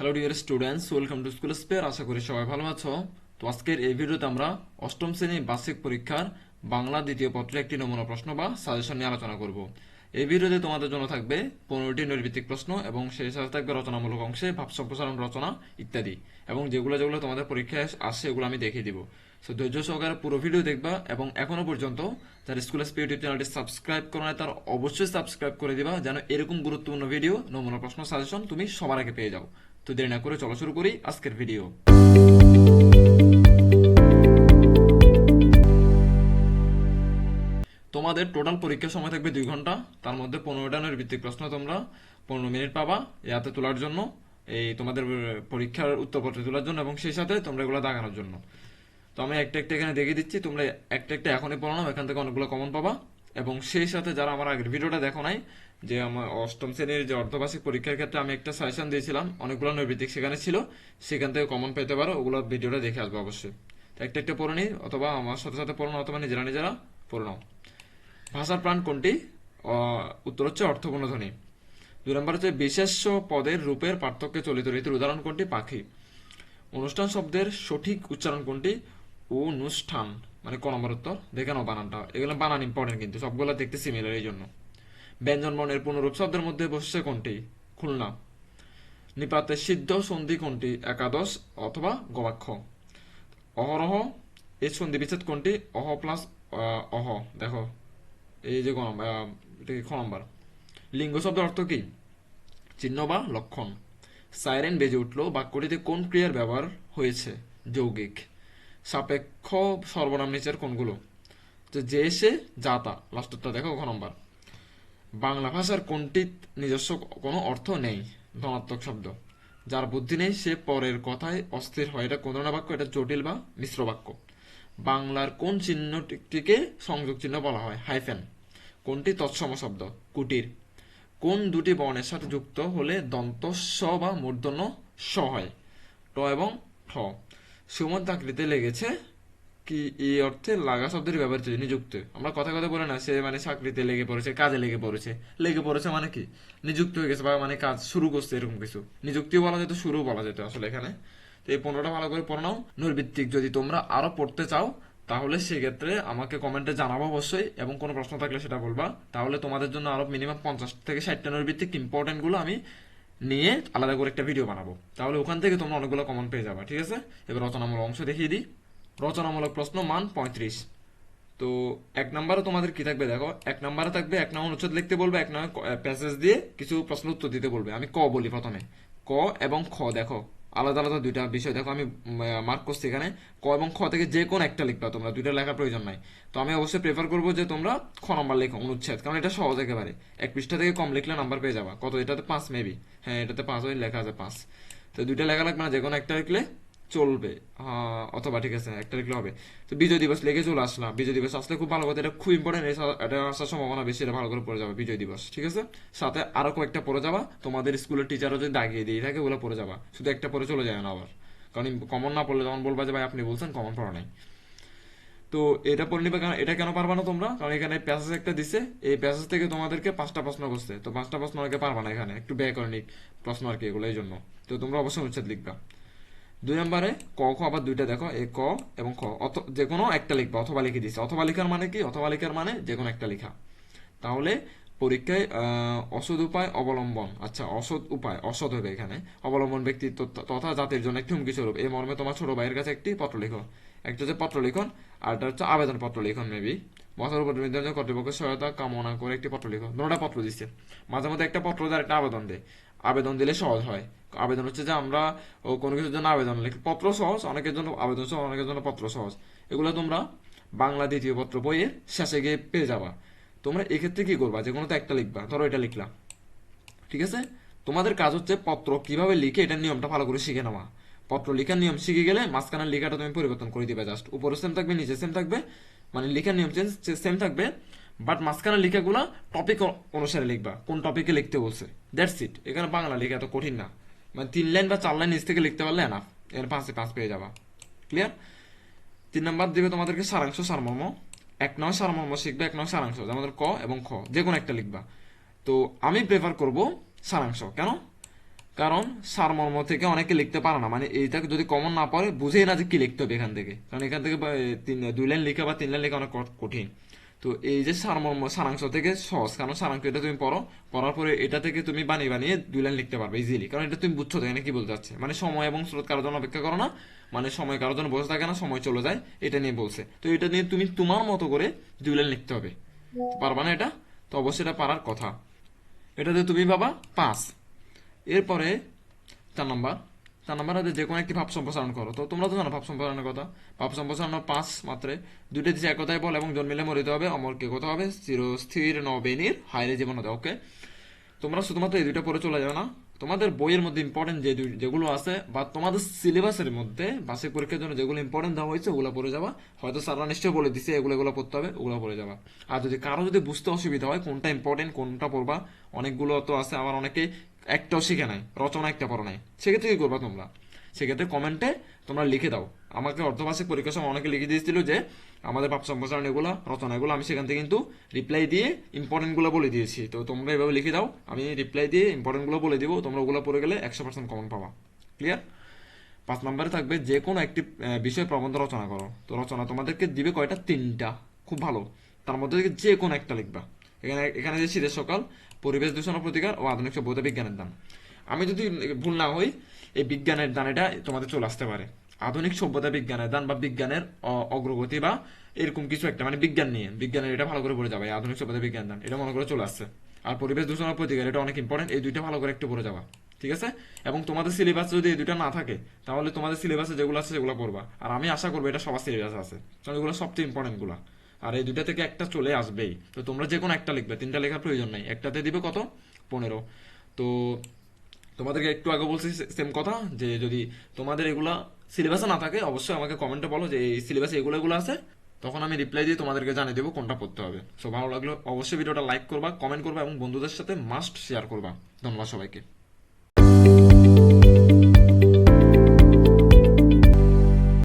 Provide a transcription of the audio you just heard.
Hello dear students welcome to school spare আশা করি সবাই ভালো আছো। তো আজকের এই ভিডিওতে আমরা অষ্টম শ্রেণির বার্ষিক পরীক্ষার বাংলা দ্বিতীয় পত্রে একটি নমুনা প্রশ্ন বা সাজেশন নিয়ে আলোচনা করব। এই ভিডিওতে তোমাদের জন্য থাকবে পনেরোটি নৈর্ভিত্তিক প্রশ্ন এবং সেই সাথে থাকবে রচনামূলক অংশে ভাব সম্প্রসারণ রচনা ইত্যাদি এবং যেগুলো যেগুলো তোমাদের পরীক্ষায় আসে, এগুলো আমি দেখিয়ে দিব। সো ধৈর্য সহকারে পুরো ভিডিও দেখবা এবং এখনও পর্যন্ত যারা স্কুল স্পে ইউটিউব চ্যানেলটি সাবস্ক্রাইব করো না তার অবশ্যই সাবস্ক্রাইব করে দিবা যেন এরকম গুরুত্বপূর্ণ ভিডিও নমুনা প্রশ্ন সাজেশন তুমি সবার আগে পেয়ে যাও। তো দেরি না করে চলো শুরু করি আজকের ভিডিও তোমাদের টোটাল পরীক্ষার সময় থাকবে দুই ঘণ্টা, তার মধ্যে পনেরোটা ভিত্তিক প্রশ্ন তোমরা। পনেরো মিনিট পাবা ইয়াতে তোলার জন্য, এই তোমাদের পরীক্ষার উত্তরপত্র তোলার জন্য এবং সেই সাথে তোমরা এগুলো দাগানোর জন্য। তো আমি একটা একটা এখানে দেখিয়ে দিচ্ছি তোমরা একটা একটা এখনই পড়ো নাও, এখান থেকে অনেকগুলো কমন পাবা। এবং সেই সাথে যারা আমার আগের ভিডিওটা দেখো নাই যে আমার অষ্টম শ্রেণির যে অর্ধবার্ষিক পরীক্ষার ক্ষেত্রে আমি একটা সাজেশন দিয়েছিলাম অনেকগুলো নৈর্ভিত্তিক সেখানে ছিল সেখান থেকে কমন পেতে পারো ওগুলো ভিডিওটা দেখে আসব অবশ্যই। একটা একটা পড়ে নিই অথবা আমার সাথে সাথে পড়ো অথবা নিজেরা নিজেরা পড়ে ভাষার প্রাণ কোনটি? উত্তর হচ্ছে অর্থপূর্ণ ধ্বনি দুই নম্বর হচ্ছে বিশেষ পদের রূপের পার্থক্যে চলিত রীতির উদাহরণ কোনটি? পাখি। অনুষ্ঠান শব্দের সঠিক উচ্চারণ কোনটি? অনুষ্ঠান। মানে ক নম্বর উত্তর দেখে নাও বানানটা। এগুলো বানান ইম্পর্টেন্ট কিন্তু, সবগুলো দেখতে সিমিলার এই জন্য। ব্যঞ্জন বর্ণের পুনরূপ শব্দের মধ্যে বসছে কোনটি? খুলনা। নিপাতে সিদ্ধ সন্ধি কোনটি? একাদশ অথবা গবাক্ষ। অহরহ এই সন্ধি বিচ্ছেদ কোনটি? অহ প্লাস অহ। দেখো, এই যে খ নম্বর। লিঙ্গ শব্দের অর্থ কি? চিহ্ন বা লক্ষণ। সাইরেন বেজে উঠল বাক্যটিতে কোন ক্রিয়ার ব্যবহার হয়েছে? যৌগিক। সাপেক্ষ সর্বনাম নিচের কোনগুলো? তো যে সে যাতা লাস্টেরটা দেখো ক নম্বর। বাংলা ভাষার কোনটি নিজস্ব কোনো অর্থ নেই? ধনাত্মক শব্দ। যার বুদ্ধি নেই, সে পরের কথায় অস্থির হয়। এটা কোন বাক্য, এটা জটিল বা মিশ্র বাক্য। বাংলার কোন চিহ্নটিকে সংযোগ চিহ্ন বলা হয়? হাইফেন। কোনটি তৎসম শব্দ? কুটির। কোন দুটি বর্ণের সাথে যুক্ত হলে দন্ত স বা মূর্ধন্য স হয়? ট এবং ঠ। সুমন্ত আকৃতিতে লেগেছে কি এই অর্থে লাগা শব্দের ব্যবহৃত নিযুক্ত আমরা কথা কথা বলে না, সে মানে চাকরিতে লেগে পড়েছে, কাজে লেগে পড়েছে। লেগে পড়েছে মানে কি? নিযুক্ত হয়ে গেছে বা মানে কাজ শুরু করছে এরকম কিছু। নিযুক্তিও বলা যেত শুরু বলা যেত আসলে এখানে। তো এই পনেরোটা ভালো করে পড়ে নাও। নৈর্ভিত্তিক যদি তোমরা আরও পড়তে চাও, তাহলে সেক্ষেত্রে আমাকে কমেন্টে জানাব অবশ্যই, এবং কোনো প্রশ্ন থাকলে সেটা বলবা। তাহলে তোমাদের জন্য আরও মিনিমাম পঞ্চাশ থেকে ষাটটা নৈর্ভিত্তিক ইম্পর্টেন্টগুলো আমি নিয়ে আলাদা করে একটা ভিডিও বানাবো। তাহলে ওখান থেকে তোমরা অনেকগুলো কমন পেয়ে যাবে, ঠিক আছে? এবার রচনামূলক অংশ দেখিয়ে দিই। রচনামূলক প্রশ্ন মান পঁয়ত্রিশ। তো এক নম্বরে তোমাদের কি থাকবে দেখো, এক নম্বরে থাকবে এক নম্বর অনুচ্ছেদ লিখতে বলবে, এক নম্বর প্যাসেজ দিয়ে কিছু প্রশ্ন উত্তর দিতে বলবে। আমি ক বলি প্রথমে। ক এবং খ, দেখো। আলাদা আলাদা দুইটা বিষয়। দেখো আমি মার্ক করছি এখানে। ক এবং খ থেকে যে কোনো একটা লিখবা তোমরা, দুইটা লেখার প্রয়োজন নাই। তো আমি অবশ্যই প্রেফার করব যে তোমরা খ নম্বর লেখো, অনুচ্ছেদ। কারণ এটা সহজ একেবারে। এক পৃষ্ঠা থেকে কম লিখলে নাম্বার পেয়ে যাবা। কত? এটাতে পাঁচ মেবি হ্যাঁ এটাতে পাঁচ, ওই লেখা আছে পাঁচ। তো দুইটা লেখা লাগবে না যে কোনো একটা লিখলে চলবে। অথবা ঠিক আছে, একটা লিখলে হবে। তো বিজয় দিবস লেগে চলে আসলাম। বিজয় দিবস আসলে খুব ভালো কথা, এটা খুব ইম্পর্টেন্ট এটা আসার সম্ভাবনা বেশি, এটা ভালো করে পড়ে যাবে বিজয় দিবস, ঠিক আছে? সাথে আরও কয়েকটা পড়ে যাবা, তোমাদের স্কুলের টিচারও যদি দাগিয়ে দিয়ে থাকে, ওগুলো পড়ে যাবা। শুধু একটা পরে চলে যায় না আবার। কারণ কমন না পড়লে তখন বলবা যে, ভাই, আপনি বলছেন কমন পড়া নাই। তো এটা পড়ে নিবে, কারণ এটা কেন পারবা না তোমরা? কারণ এখানে প্যাসেজ একটা দিছে, এই প্যাসেজ থেকে তোমাদেরকে পাঁচটা প্রশ্ন করছে। তো পাঁচটা প্রশ্ন অনেকে পারবা না এখানে, একটু ব্যয় ব্যাকরণিক প্রশ্ন আর কি এগুলো, এই জন্য। তো তোমরা অবশ্যই উচ্ছেদ লিখবা। দুই নম্বরে ক, খ, আবার দুইটা দেখো, এ, ক এবং খ। অথ যে কোনো একটা লিখবা, অথবা লিখে দিছে। অথবা লেখার মানে কি? অথবা লেখার মানে যে কোনো একটা লেখা। তাহলে পরীক্ষায় অসৎ উপায় অবলম্বন। আচ্ছা অসৎ উপায়, অসৎ হবে এখানে। অবলম্বন ব্যক্তিত্ব তথা জাতির জন্য একটি হুমকি স্বরূপ। এই মর্মে তোমার ছোট ভাইয়ের কাছে একটি পত্র লিখো। একটা হচ্ছে পত্র লিখন, আর একটা হচ্ছে আবেদন পত্র লিখন মেবি বছর উপর কর্তৃপক্ষের সহায়তা কামনা করে একটি পত্র লিখো। দুটা পত্র দিচ্ছে। মাঝে মধ্যে একটা পত্র দেয় একটা আবেদন দেয়। আবেদন দিলে সহজ হয়। আবেদন হচ্ছে যে আমরা কোনো কিছুর জন্য আবেদন লিখি পত্র সহজ, অনেকের জন্য আবেদন সহজ অনেকের জন্য পত্র সহজ। এগুলো তোমরা বাংলা দ্বিতীয় পত্র বইয়ের শেষে গিয়ে পেয়ে যাবা। তোমরা এক্ষেত্রে কি করবা? যে কোনো তো একটা লিখবা। ধরো এটা লিখলা। ঠিক আছে? তোমাদের কাজ হচ্ছে পত্র কীভাবে লিখে এটার নিয়মটা ভালো করে শিখে নেওয়া। পত্র লেখার নিয়ম শিখে গেলে মাঝখানের লেখাটা তুমি পরিবর্তন করে দিবে জাস্ট উপরে সেম থাকবে নিচে সেম থাকবে। মানে লেখার নিয়ম চেঞ্জ সেম থাকবে। বাট মাঝখানের লেখাগুলা টপিক অনুসারে লিখবা, কোন টপিকে লিখতে বলছে। দ্যাটস ইট এখানে বাংলা লেখা এত কঠিন না। মানে তিন লাইন বা চার লাইন নিচ থেকে লিখতে পারলে এনাফ এর পাঁচে পাঁচ পেয়ে যাবা। ক্লিয়ার তিন নাম্বার দিবে তোমাদেরকে সারাংশ, সারমর্ম। এক নয় সারমর্ম শিখবে, এক নয় সারাংশ। আমাদের ক এবং খ, যে কোনো একটা লিখবা। তো আমি প্রেফার করব সারাংশ। কেন? কারণ সারমর্ম থেকে অনেকে লিখতে পারে না। মানে এইটাকে যদি কমন না পড়ে, বুঝেই না যে কি লিখতে হবে এখান থেকে। কারণ এখান থেকে তিন দুই লাইন লেখা বা তিন লাইন লেখা অনেক কঠিন। তো এই যে সারমর্ম সারাংশ থেকে সহজ কারণ সারাংশ এটা তুমি পড়ো পড়ার পরে এটা থেকে তুমি বানিয়ে বানিয়ে দুই লাইন লিখতে পারবে ইজিলি কারণ এটা তুমি বুঝছ এখানে কি বলতে চাচ্ছে? মানে সময় এবং স্রোত কারোর জন্য অপেক্ষা করো না মানে সময় কারোর জন্য বসে থাকে না সময় চলে যায় এটা নিয়ে বলছে। তো এটা নিয়ে তুমি তোমার মতো করে দুই লাইন লিখতে হবে। পারবা না এটা? তো অবশ্যই এটা পারার কথা। এটাতে তুমি পাবা পাঁচ। এরপরে চার নাম্বার। হচ্ছে যে কোনো একটি ভাব সম্প্রসারণ করো। তো তোমরা তো জানো ভাব সম্প্রসারণের কথা। ভাব সম্প্রসারণ পাঁচ মাত্রে। দুইটা দিচ্ছে এক কথায় বল এবং জন্মিলে মরিতে হবে। কথা হবে? নবেনীর জীবন হতে ওকে তোমরা শুধুমাত্র এই চলে যাবে না। তোমাদের বইয়ের মধ্যে ইম্পর্টেন্ট যে যেগুলো আছে বা তোমাদের সিলেবাসের মধ্যে বার্ষিক পরীক্ষার জন্য যেগুলো ইম্পর্টেন্ট দেওয়া হয়েছে, ওগুলো পড়ে যাবা। হয়তো স্যাররা নিশ্চয়ই বলে দিছে, এগুলো এগুলো পড়তে হবে, ওগুলো পড়ে যাবা। আর যদি কারও যদি বুঝতে অসুবিধা হয়, কোনটা ইম্পর্টেন্ট কোনটা পড়বা? অনেকগুলো তো আছে, আবার অনেকে একটাও শিখে নাই, রচনা একটা পড়ো নাই। সেক্ষেত্রে কি করবা তোমরা? সেক্ষেত্রে কমেন্টে তোমরা লিখে দাও। আমাকে অর্ধবার্ষিক পরীক্ষার সময় অনেকে লিখে দিয়েছিল যে, আমাদের ভাব সম্প্রসারণ এগুলো রচনা এগুলো আমি সেখান থেকে কিন্তু রিপ্লাই দিয়ে ইম্পর্টেন্টগুলো বলে দিয়েছি। তো তোমরা এভাবে লিখে দাও, আমি রিপ্লাই দিয়ে ইম্পর্টেন্টগুলো বলে দিব, তোমরা ওগুলো পড়ে গেলে একশো পার্সেন্ট কমন পাবা। ক্লিয়ার পাঁচ নম্বরে থাকবে, যে কোনো একটি বিষয়ে প্রবন্ধ রচনা করো। তো রচনা তোমাদেরকে দিবে কয়টা? তিনটা। খুব ভালো। তার মধ্যে যে কোনো একটা লিখবা। এখানে এখানে যে শীতের সকাল, পরিবেশ দূষণ প্রতিকার ও আধুনিক সভ্যতা বিজ্ঞানের দান আমি যদি ভুল না হই, এই বিজ্ঞানের দান এটা তোমাদের চলে আসতে পারে। আধুনিক সভ্যতা বিজ্ঞানের দান বা বিজ্ঞানের অগ্রগতি বা এরকম কিছু একটা মানে বিজ্ঞান নিয়ে। বিজ্ঞানের এটা ভালো করে পড়ে যাবে আধুনিক সভ্যতা বিজ্ঞান দান। এটা মনে করে চলে আসছে। আর পরিবেশ দূষণ প্রতিকার, এটা অনেক ইম্পর্টেন্ট এই দুইটা ভালো করে একটু পড়ে যাবা। ঠিক আছে? এবং তোমাদের সিলেবাস যদি এই দুইটা না থাকে, তাহলে তোমাদের সিলেবাসে যেগুলো আছে সেগুলো করবা আর আমি আশা করব এটা সবার সিলেবাসে আছে। কারণ এগুলো সবচেয়ে ইম্পর্টেন্টগুলা। আর এই দুইটা থেকে একটা চলে আসবেই। তো তোমরা যে কোনো একটা লিখবে, তিনটা লেখার প্রয়োজন নাই। একটাতে দিবে কত? পনেরো। তো তোমাদেরকে একটু আগে বলছি সেম কথা, যে যদি তোমাদের এগুলা সিলেবাসে না থাকে, অবশ্যই আমাকে কমেন্টে বলো যে এই সিলেবাসে এগুলো এগুলো আছে। তখন আমি রিপ্লাই দিয়ে তোমাদেরকে জানিয়ে দেবো কোনটা পড়তে হবে। সো ভালো লাগল, অবশ্যই ভিডিওটা লাইক করবা কমেন্ট করবা এবং বন্ধুদের সাথে মাস্ট শেয়ার করবা। ধন্যবাদ সবাইকে।